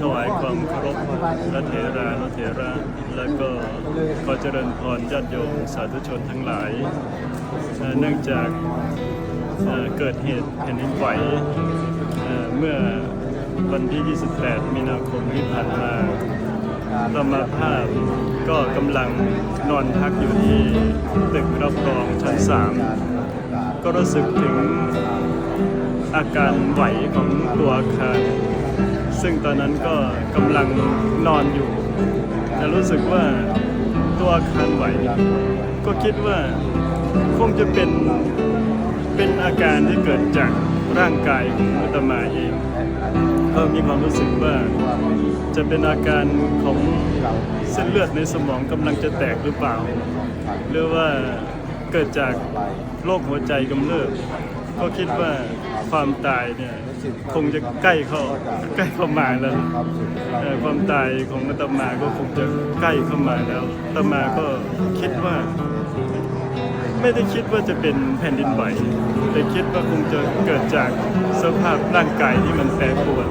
ถวายความเคารพพระเถรานุเถระ และก็ขอเจริญพรญาติโยมสาธุชนทั้งหลาย เนื่องจากเกิดเหตุแผ่นดินไหวเมื่อวันที่ 28 มีนาคมที่ผ่านมาเรมาภาพก็กำลังนอนพักอยู่ที่ตึกรับรองชั้น 3 ก็รู้สึกถึงอาการไหวของตัวอาคาร ซึ่งตอนนั้นก็กำลังนอนอยู่ แต่รู้สึกว่าตัวอาคารไหว ก็คิดว่าคงจะเป็นเป็นอาการที่เกิดจากร่างกายของอาตมาเองก็มีความรู้สึกว่าจะเป็นอาการของเส้นเลือดในสมองกำลังจะแตกหรือเปล่า หรือว่าเกิดจากโรคหัวใจกำเริบก็คิดว่า ความตายเนี่ยคงจะใกล้เข้าใกล้เข้ามาแล้วความตายของอาตมาก็คงจะใกล้เข้ามาแล้วอาตมาก็คิดว่า ไม่ได้คิดว่าจะเป็นแผ่นดินไหวแต่คิดว่าคงจะเกิดจากสภาพร่างกายที่มันแปรปรวน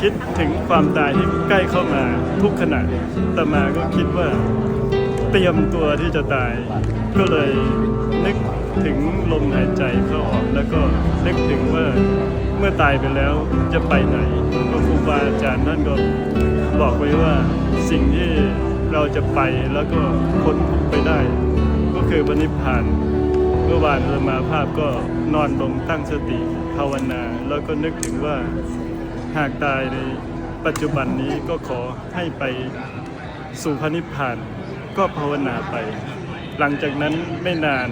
คิดถึงความตายที่ใกล้เข้ามาทุกขณะอาตมาก็คิดว่าเตรียมตัวที่จะตายก็เลยนึก ถึงลมหายใจเข้าออกแล้วก็นึกถึงว่าเมื่อตายไปแล้วจะไปไหนก็ครูบาอาจารย์ท่นก็บอกไว้ว่าสิ่งที่เราจะไปแล้วก็พ้นทุกไปได้ ก็คือปณิพพานเมื่อวานเรามาภาพก็นอนลงตั้งสติภาวนา แล้วก็นึกถึงว่าหากตายในปัจจุบันนี้ก็ขอให้ไปสู่พระนิพพานก็ภาวนาไป หลังจากนั้นไม่นาน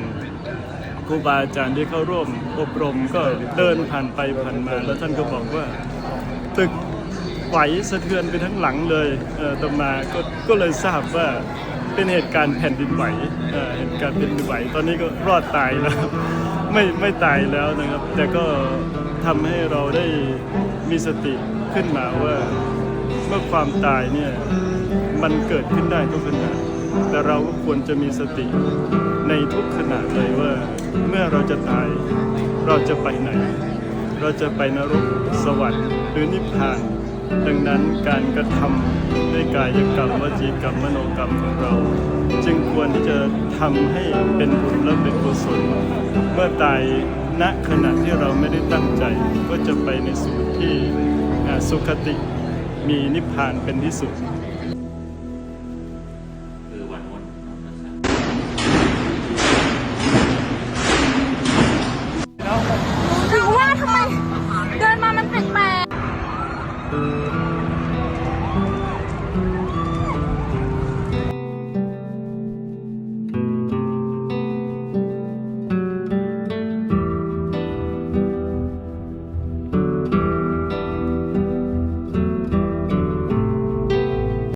ครูบาอาจารย์ที่เข้าร่วมอบรมก็เดินผ่านไปผ่านมา แล้วท่านก็บอกว่าตึกไหวสะเทือนไปทั้งหลังเลยเออต่อมาก็ก็เลยทราบว่าเป็นเหตุการณ์แผ่นดินไหวเออเหตุการณ์แผ่นดินไหว ตอนนี้ก็รอดตายแล้ว ไม่ไม่ตายแล้วนะครับ แต่ก็ทำให้เราได้มีสติขึ้นมาว่าเมื่อความตายเนี่ยมันเกิดขึ้นได้ทุกขณะ แต่เราก็ควรจะมีสติในทุกขณะเลยว่าเมื่อเราจะตายเราจะไปไหน เราจะไปนรกสวรรค์หรือนิพพาน ดังนั้นการกระทำด้วยกายกรรมวจีกรรมมโนกรรมของเรา จึงควรที่จะทำให้เป็นบุญและเป็นกุศลเมื่อตายณขณะที่เราไม่ได้ตั้งใจก็จะไปในสู่ที่สุคติมีนิพพานเป็นที่สุด